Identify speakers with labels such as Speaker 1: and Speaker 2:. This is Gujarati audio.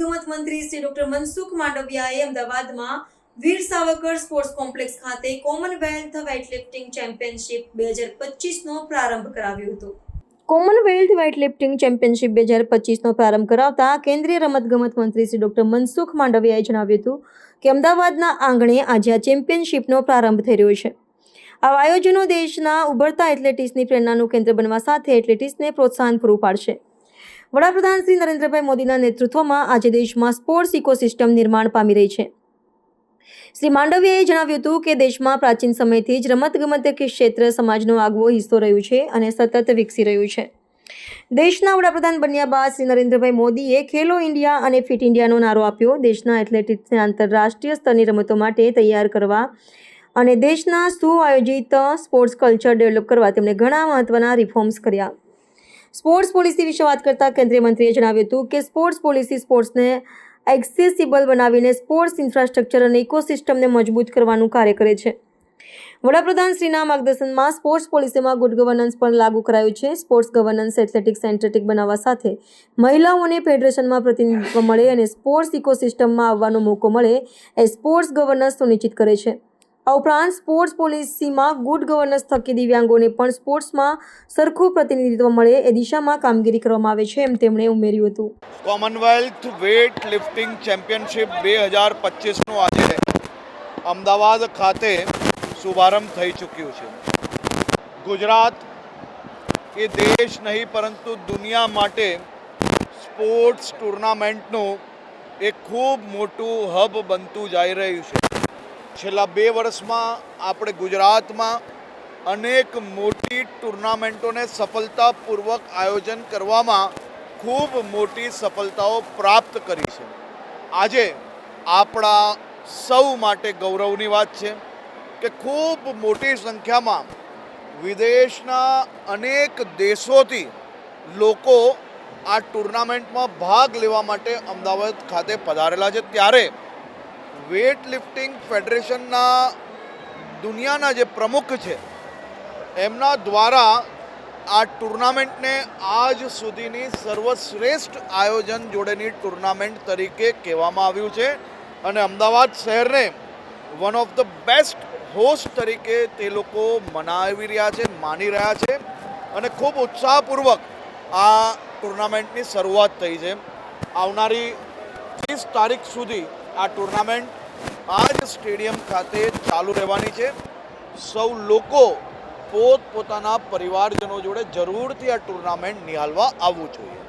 Speaker 1: મંત્રી શ્રી ડોક્ટર મનસુખ માંડવિયાએ અમદાવાદમાં વીર સાવરકર સ્પોર્ટ્સ કોમ્પ્લેક્સ ખાતે કોમનવેલ્થ વેઇટલિફ્ટિંગ ચેમ્પિયનશિપ બે હજાર પચીસનો પ્રારંભ કરાવ્યો હતો. કોમનવેલ્થ વેઇટલિફ્ટિંગ ચેમ્પિયનશિપ બે હજાર પચીસનો પ્રારંભ કરાવતા કેન્દ્રીય રમતગમત મંત્રી શ્રી ડોક્ટર મનસુખ માંડવિયાએ જણાવ્યું હતું કે અમદાવાદના આંગણે આજે આ ચેમ્પિયનશિપનો પ્રારંભ થઈ રહ્યો છે. આવા આયોજનો દેશના ઉભરતા એથ્લેટિક્સની પ્રેરણાનું કેન્દ્ર બનવા સાથે એથ્લેટિક્સને પ્રોત્સાહન પૂરું પાડશે. વડાપ્રધાન શ્રી નરેન્દ્રભાઈ મોદીના નેતૃત્વમાં આજે દેશમાં સ્પોર્ટ્સ ઇકોસિસ્ટમ નિર્માણ પામી રહી છે. શ્રી માંડવીયાએ જણાવ્યું હતું કે દેશમાં પ્રાચીન સમયથી જ રમતગમત ક્ષેત્ર સમાજનો આગવો હિસ્સો રહ્યું છે અને સતત વિકસી રહ્યું છે. દેશના વડાપ્રધાન બન્યા બાદ શ્રી નરેન્દ્રભાઈ મોદીએ ખેલો ઇન્ડિયા અને ફિટ ઇન્ડિયાનો નારો આપ્યો. દેશના એથ્લેટિક્સને આંતરરાષ્ટ્રીય સ્તરની રમતો માટે તૈયાર કરવા અને દેશના સુઆયોજિત સ્પોર્ટ્સ કલ્ચર ડેવલપ કરવા તેમણે ઘણા મહત્વના રિફોર્મ્સ કર્યા. સ્પોર્ટ્સ પોલિસી વિશે વાત કરતા કેન્દ્રીય મંત્રીએ જણાવ્યું હતું કે સ્પોર્ટ્સ પોલિસી સ્પોર્ટ્સને એક્સેસિબલ બનાવીને સ્પોર્ટ્સ ઇન્ફ્રાસ્ટ્રક્ચર અને ઇકોસિસ્ટમને મજબૂત કરવાનું કાર્ય કરે છે. વડાપ્રધાન શ્રીના માર્ગદર્શનમાં સ્પોર્ટ્સ પોલિસીમાં ગુડ ગવર્નન્સ પણ લાગુ કરાયું છે. સ્પોર્ટ્સ ગવર્નન્સ એથ્લેટિક્સ સેન્ટ્રેટિક બનાવવા સાથે મહિલાઓને ફેડરેશનમાં પ્રતિનિધિત્વ મળે અને સ્પોર્ટ્સ ઇકોસિસ્ટમમાં આવવાનો મોકો મળે એ સ્પોર્ટ્સ ગવર્નન્સ સુનિશ્ચિત કરે છે. આ ઉપરાંત સ્પોર્ટ્સ પોલિસીમાં ગુડ ગવર્નન્સ થકી દિવ્યાંગોને પણ સ્પોર્ટ્સમાં સરખું પ્રતિનિધિત્વ મળે એ દિશામાં કામગીરી કરવામાં આવે છે એમ તેમણે ઉમેર્યું હતું.
Speaker 2: કોમનવેલ્થ વેઇટ લિફ્ટિંગ ચેમ્પિયનશિપ બે હજાર પચીસનું આજે અમદાવાદ ખાતે શુભારંભ થઈ ચૂક્યું છે. ગુજરાત એ દેશ નહીં, પરંતુ દુનિયા માટે સ્પોર્ટ્સ ટુર્નામેન્ટનું એક ખૂબ મોટું હબ બનતું જઈ રહ્યું છે. છેલ્લા બે વર્ષમાં આપણે ગુજરાતમાં અનેક મોટી ટુર્નામેન્ટોને સફળતાપૂર્વક આયોજન કરવામાં ખૂબ મોટી સફળતાઓ પ્રાપ્ત કરી છે. આજે આપણા સૌ માટે ગૌરવની વાત છે કે ખૂબ મોટી સંખ્યામાં વિદેશના અનેક દેશોથી લોકો આ ટુર્નામેન્ટમાં ભાગ લેવા માટે અમદાવાદ ખાતે પધારેલા છે. ત્યારે વેટ લિફ્ટિંગ ફેડરેશનના દુનિયાના જે પ્રમુખ છે, એમના દ્વારા આ ટુર્નામેન્ટને આજ સુધીની સર્વશ્રેષ્ઠ આયોજન જોડેની ટુર્નામેન્ટ તરીકે કહેવામાં આવ્યું છે અને અમદાવાદ શહેરને one of the best host તરીકે તે લોકો મનાવી રહ્યા છે, માની રહ્યા છે અને ખૂબ ઉત્સાહપૂર્વક આ ટુર્નામેન્ટની શરૂઆત થઈ છે. આવનારી ત્રીસ તારીખ સુધી આ ટુર્નામેન્ટ આ જ સ્ટેડિયમ ખાતે ચાલુ રહેવાની છે. સૌ લોકો પોતપોતાના પરિવારજનો જોડે જરૂરથી આ ટુર્નામેન્ટ નિહાળવા આવવું જોઈએ.